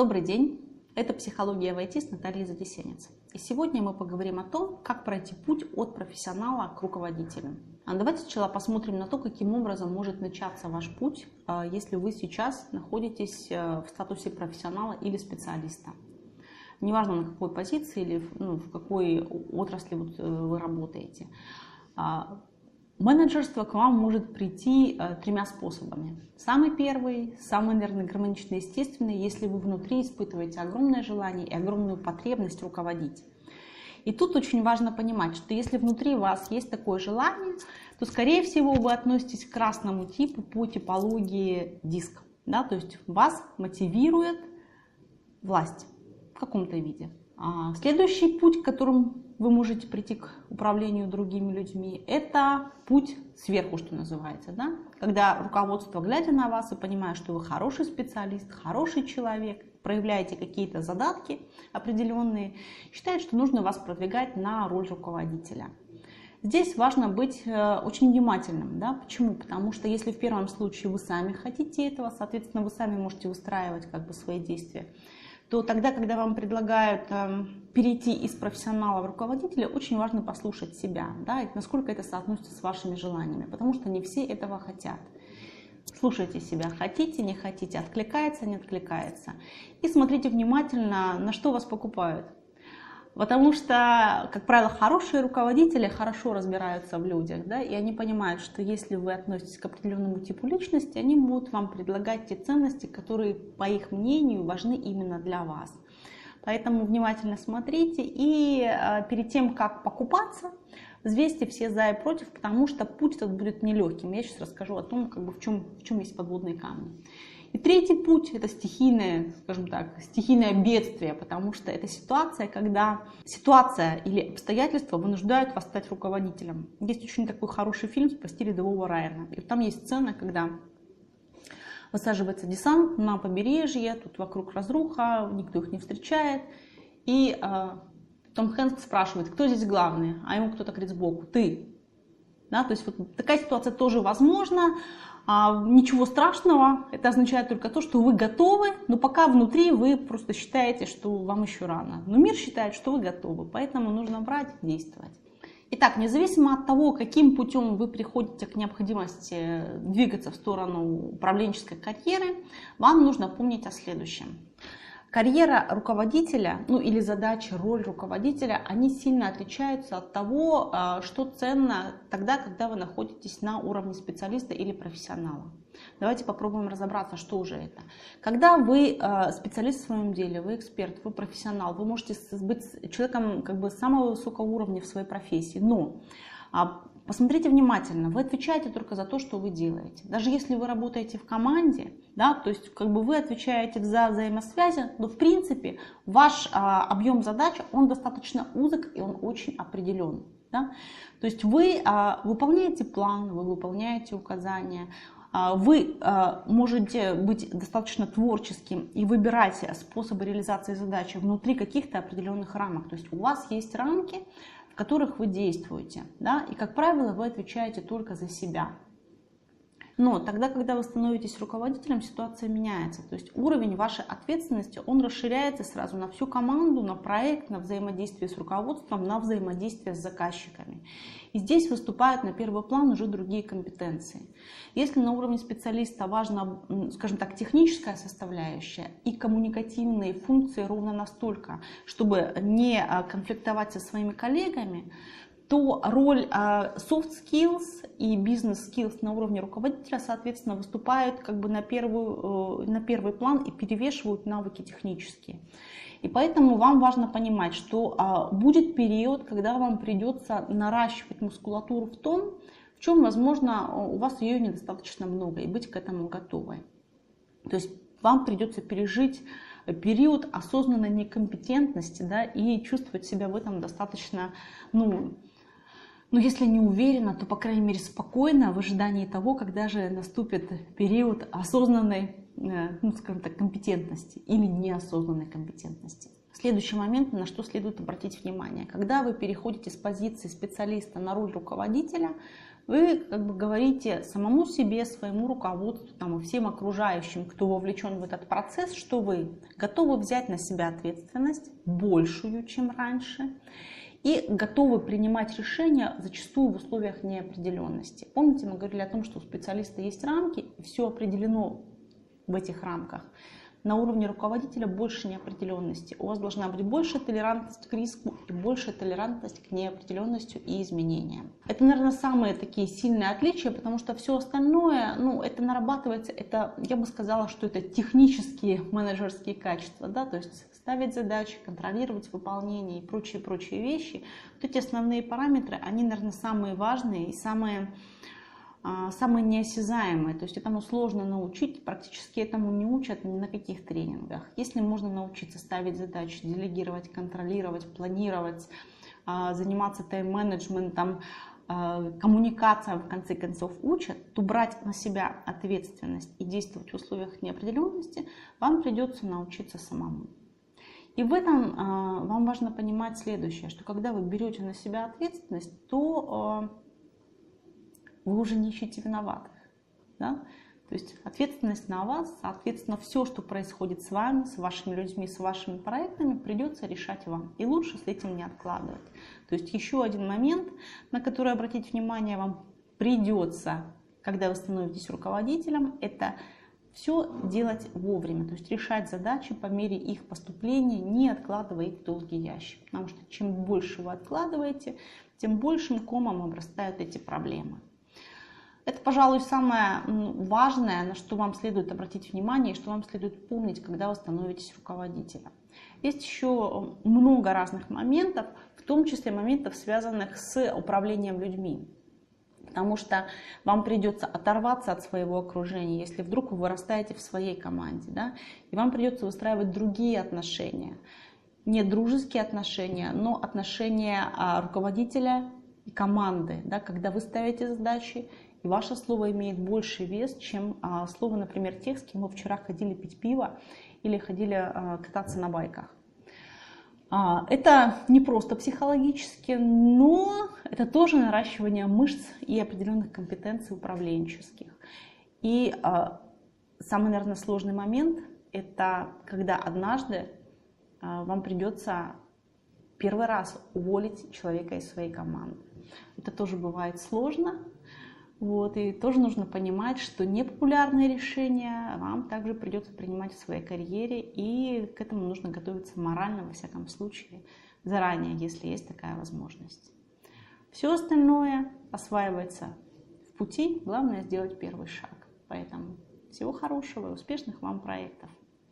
Добрый день! Это «Психология в IT» с Натальей Задесенец. И сегодня мы поговорим о том, как пройти путь от профессионала к руководителю. А давайте сначала посмотрим на то, каким образом может начаться ваш путь, а, если вы сейчас находитесь э, в статусе профессионала или специалиста. Неважно, на какой позиции или ну, в какой отрасли вот э, вы работаете. Менеджерство к вам может прийти э, тремя способами. Самый первый, самый, наверное, гармоничный, естественный, если вы внутри испытываете огромное желание и огромную потребность руководить. И тут очень важно понимать, что если внутри вас есть такое желание, то, скорее всего, вы относитесь к красному типу по типологии диск. Да? То есть вас мотивирует власть в каком-то виде. А следующий путь, которым вы можете прийти к управлению другими людьми, это путь сверху, что называется. Да? Когда руководство, глядя на вас и понимая, что вы хороший специалист, хороший человек, проявляете какие-то задатки определенные, считает, что нужно вас продвигать на роль руководителя. Здесь важно быть э, очень внимательным. Да? Почему? Потому что если в первом случае вы сами хотите этого, соответственно, вы сами можете выстраивать как бы, свои действия то тогда, когда вам предлагают э, перейти из профессионала в руководителя, очень важно послушать себя, да, и насколько это соотносится с вашими желаниями, потому что не все этого хотят. Слушайте себя, хотите, не хотите, откликается, не откликается. И смотрите внимательно, на что вас покупают. Потому что, как правило, хорошие руководители хорошо разбираются в людях, да, и они понимают, что если вы относитесь к определенному типу личности, они будут вам предлагать те ценности, которые, по их мнению, важны именно для вас. Поэтому внимательно смотрите и э, перед тем, как покупаться, взвесьте все за и против, потому что путь этот будет нелегким. Я сейчас расскажу о том, как бы в, чем, в чем есть подводные камни. И третий путь – это стихийное, скажем так, стихийное бедствие, потому что это ситуация, когда ситуация или обстоятельства вынуждают вас стать руководителем. Есть очень такой хороший фильм «Спасти рядового Райана». И там есть сцена, когда высаживается десант на побережье, тут вокруг разруха, никто их не встречает. И э, Том Хэнкс спрашивает, кто здесь главный? А ему кто-то говорит сбоку, ты. Да, то есть вот такая ситуация тоже возможна. А, ничего страшного, это означает только то, что вы готовы, но пока внутри вы просто считаете, что вам еще рано. Но мир считает, что вы готовы, поэтому нужно брать, действовать. Итак, независимо от того, каким путем вы приходите к необходимости двигаться в сторону управленческой карьеры, вам нужно помнить о следующем. Карьера руководителя, ну или задача, роль руководителя, они сильно отличаются от того, а, что ценно тогда, когда вы находитесь на уровне специалиста или профессионала. Давайте попробуем разобраться, что уже это. Когда вы а, специалист в своем деле, вы эксперт, вы профессионал, вы можете быть человеком как бы самого высокого уровня в своей профессии, но а, Посмотрите внимательно, вы отвечаете только за то, что вы делаете. Даже если вы работаете в команде, да, то есть как бы вы отвечаете за взаимосвязи, но в принципе ваш а, объем задач, он достаточно узок и он очень определен. Да? То есть вы а, выполняете план, вы выполняете указания, а, вы а, можете быть достаточно творческим и выбирать способы реализации задачи внутри каких-то определенных рамок. То есть у вас есть рамки, которых вы действуете. Да? И, как правило, вы отвечаете только за себя. Но тогда, когда вы становитесь руководителем, ситуация меняется. То есть уровень вашей ответственности, он расширяется сразу на всю команду, на проект, на взаимодействие с руководством, на взаимодействие с заказчиками. И здесь выступают на первый план уже другие компетенции. Если на уровне специалиста важна, скажем так, техническая составляющая и коммуникативные функции ровно настолько, чтобы не а, конфликтовать со своими коллегами, то роль а, soft skills и business skills на уровне руководителя, соответственно, выступают как бы на, первую, э, на первый план и перевешивают навыки технические. И поэтому вам важно понимать, что а, будет период, когда вам придется наращивать мускулатуру в том, в чем, возможно, у вас ее недостаточно много, и быть к этому готовой. То есть вам придется пережить период осознанной некомпетентности да, и чувствовать себя в этом достаточно ну, но если не уверена, то, по крайней мере, спокойно в ожидании того, когда же наступит период осознанной, э, ну, скажем так, компетентности или неосознанной компетентности. Следующий момент, на что следует обратить внимание. Когда вы переходите с позиции специалиста на роль руководителя, вы как бы говорите самому себе, своему руководству там, и всем окружающим, кто вовлечен в этот процесс, что вы готовы взять на себя ответственность большую, чем раньше, и готовы принимать решения зачастую в условиях неопределенности. Помните, мы говорили о том, что у специалиста есть рамки, и все определено в этих рамках на уровне руководителя больше неопределенности. У вас должна быть больше толерантность к риску и больше толерантность к неопределенности и изменениям. Это, наверное, самые такие сильные отличия, потому что все остальное, ну, это нарабатывается, это, я бы сказала, что это технические менеджерские качества, да, то есть ставить задачи, контролировать выполнение и прочие-прочие вещи. Вот эти основные параметры, они, наверное, самые важные и самые самые неосязаемые, то есть этому сложно научить, практически этому не учат ни на каких тренингах. Если можно научиться ставить задачи, делегировать, контролировать, планировать, а, заниматься тайм-менеджментом, а, коммуникация в конце концов учат, то брать на себя ответственность и действовать в условиях неопределенности вам придется научиться самому. И в этом вам важно понимать следующее, что когда вы берете на себя ответственность, то вы уже не ищете виноватых. Да? То есть ответственность на вас, соответственно, все, что происходит с вами, с вашими людьми, с вашими проектами, придется решать вам. И лучше с этим не откладывать. То есть еще один момент, на который обратить внимание вам придется, когда вы становитесь руководителем, это все делать вовремя, то есть решать задачи по мере их поступления, не откладывая их в долгий ящик. Потому что чем больше вы откладываете, тем большим комом обрастают эти проблемы. Это, пожалуй, самое важное, на что вам следует обратить внимание и что вам следует помнить, когда вы становитесь руководителем. Есть еще много разных моментов, в том числе моментов, связанных с управлением людьми. Потому что вам придется оторваться от своего окружения, если вдруг вы вырастаете в своей команде. Да? И вам придется выстраивать другие отношения. Не дружеские отношения, но отношения а, руководителя и команды. Да? Когда вы ставите задачи и ваше слово имеет больше вес, чем а, слово, например, тех, с кем вы вчера ходили пить пиво или ходили а, кататься на байках. А, это не просто психологически, но это тоже наращивание мышц и определенных компетенций управленческих. И самый, наверное, сложный момент – это когда однажды вам придется первый раз уволить человека из своей команды. Это тоже бывает сложно, вот, и тоже нужно понимать, что непопулярные решения вам также придется принимать в своей карьере, и к этому нужно готовиться морально, во всяком случае, заранее, если есть такая возможность. Все остальное осваивается в пути, главное сделать первый шаг. Поэтому всего хорошего и успешных вам проектов.